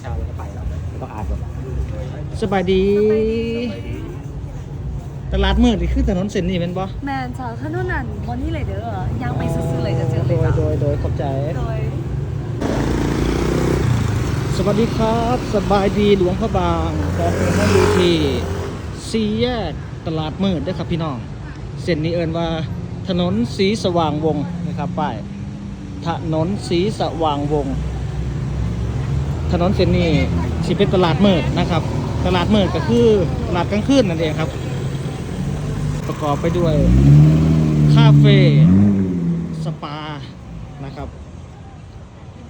เช้าแล้วก็ไปแล้วต้องอ่านแบบสบายดี ตลาดมืดนี่คือถนนเส้นนี้เป็นปะแมนจ้าถนนนั้นวันนี้เลยเด้อย่างไปซื้อๆเลยจะเจอเลโดยยจ้ะโดยโดยขอบใจ โดยสวัสดีครับ สบายดีหลวงพระบางตอนนี้เราอยู่ที่สี่แยกตลาดมืดเด้วยครับพี่น้อง เส้นนี้เอินว่าถนนสีสว่างวงนะครับป้ายถนนสีสว่างวงถ นนเส้นนี้สิเป็นตลาดมืดนะครับ ตลาดมืดก็คือตลาดกลางคืนนั่นเองครับ ประกอบไปด้วยคาเฟ่สปานะครับ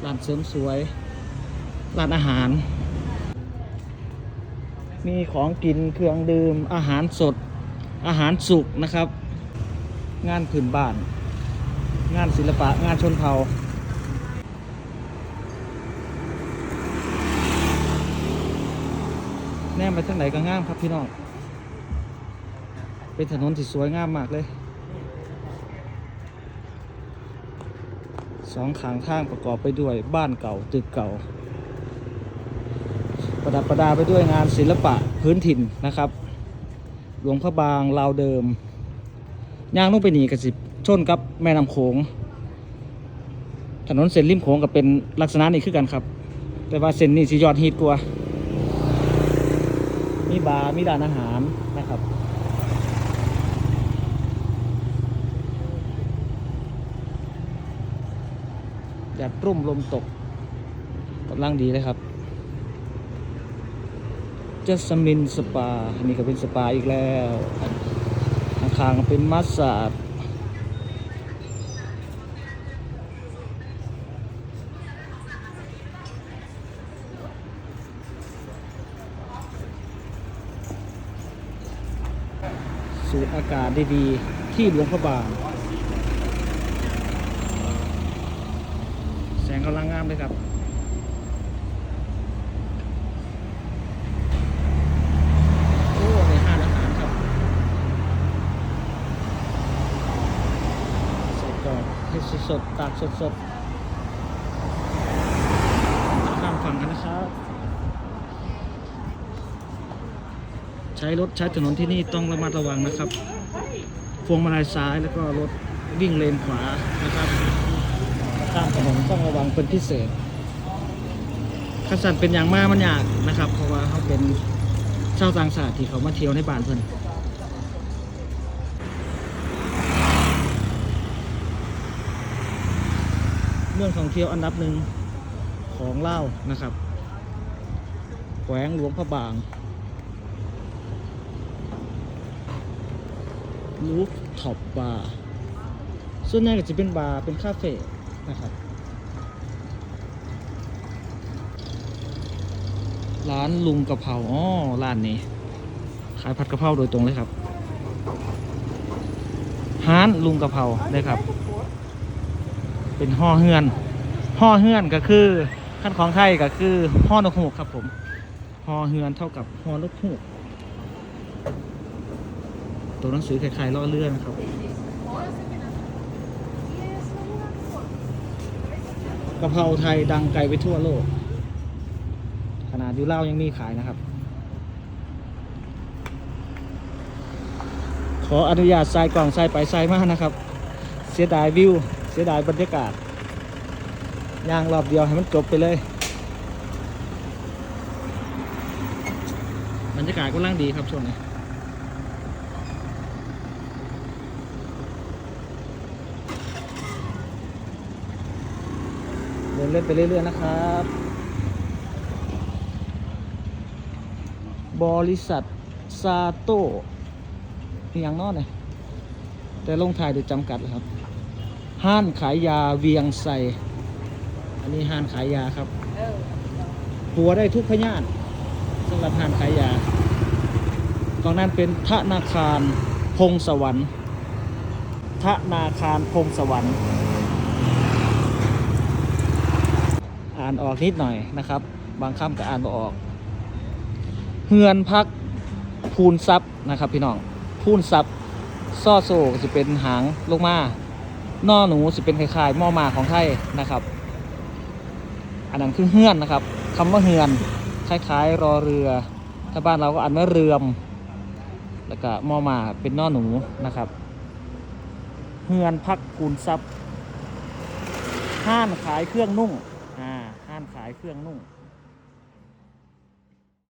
ร้านเสริมสวยร้านอาหาร มีของกินเครื่องดื่มอาหารสดอาหารสุกนะครับ งานพื้นบ้าน งานศิลปะงานชนเผ่า นมไปทางไหนก็งามครับพี่น้อง เป็นถนนที่สวยงามมากเลย สองขางทางประกอบไปด้วยบ้านเก่าตึกเก่า ประดับประดาไปด้วยงานศิลปะพื้นถิ่นนะครับ หลวงพระบางลาวเดิม ย่างลงไปหนีกับสิชนกับแม่น้ำโขง ถนนเส้นริมโขงก็เป็นลักษณะนี้คือกันครับ แต่ว่าเส้นนี้สิยอดฮิตกว่า มีบาร์มีร้านอาหารนะครับ แดดร่มลมตกกำลังดีเลยครับเจสมินสปา อันนี้ก็เป็นสปาอีกแล้ว ข้างๆเป็นมัสซาด สูดอากาศดีๆ ที่หลวงพระบาง แสงกำลังงามเลยครับโอ้ในห้างอาหารครับใส่กรอกให้สดๆตากสดๆ ใช้รถใช้ถนนที่นี่ต้องระมัดระวังนะครับพวงมาลัยซ้ายแล้วก็รถวิ่งเลนขวานะครับข้ามถนนต้องระวังเป็นพิเศษขันสันเป็นอย่างมากมันยากนะครับ เพราะว่าเขาเป็นชาวต่างชาติที่เขามาเที่ยวในบ้านเพิ่นเมืองท่องเที่ยวอันดับหนึ่งของเล่านะครับ แขวงหลวงพระบาง รูฟท็อปบาร์ส่วนใหญ่ก็จะเป็นบาร์เป็นคาเฟ่นะครับ ร้านลุงกะเพราอ๋อร้านนี้ ขายผัดกะเพราโดยตรงเลยครับร้านลุงกะเพราเลยครับ เป็นห่อเฮือนห่อเฮือนก็คือขั้นของไทยก็คือห่อนกฮูกครับผมห่อเฮือนเท่ากับห่อนกฮูก ตัวหนังสือคล้ายๆล่อเลื่อนครับกะเพราไทยดังไกลไปทั่วโลก ขนาดยูเล่ายังมีขายนะครับ ขออนุญาตใส่กล่องใส่ไปใส่มากนะครับ เสียดายวิว เสียดายบรรยากาศย่างรอบเดียวให้มันจบไปเลย บรรยากาศก็ร่างดีครับช่วงนี้ นเล่นไปเรื่อยๆนะครับ บริษัทซาโต้มีอย่างนอกเนี่ยแต่ลงถ่ายโดยจำกัดเลยครับ ห้านขายยาเวียงไซอันนี้ห้านขายยาครับหัวได้ทุกพยานสำหรับห้านขายยาตรงนั้นเป็นธนาคารพงสวรรค์ธนาคารพงสวรรค์ อ่านออกนิดหน่อยนะครับ บางคำก็อ่านบ่ออก เฮือนพักพูนซับนะครับ พี่น้องพูนซับซ่อโซ่จะเป็นหางลูงมานอหนูจะเป็นคล้ายๆม่อมาของไทยนะครับ อันนั้นคือเฮือนนะครับ คำว่าเฮือนคล้ายๆ รอเรือ ถ้าบ้านเราก็อ่านว่าเรือม แล้วก็ม่อมาเป็นนอหนูนะครับเฮือนพักคูณซับห้านขายเครื่องนุ่ง ห้ามขายเครื่องนุ่ง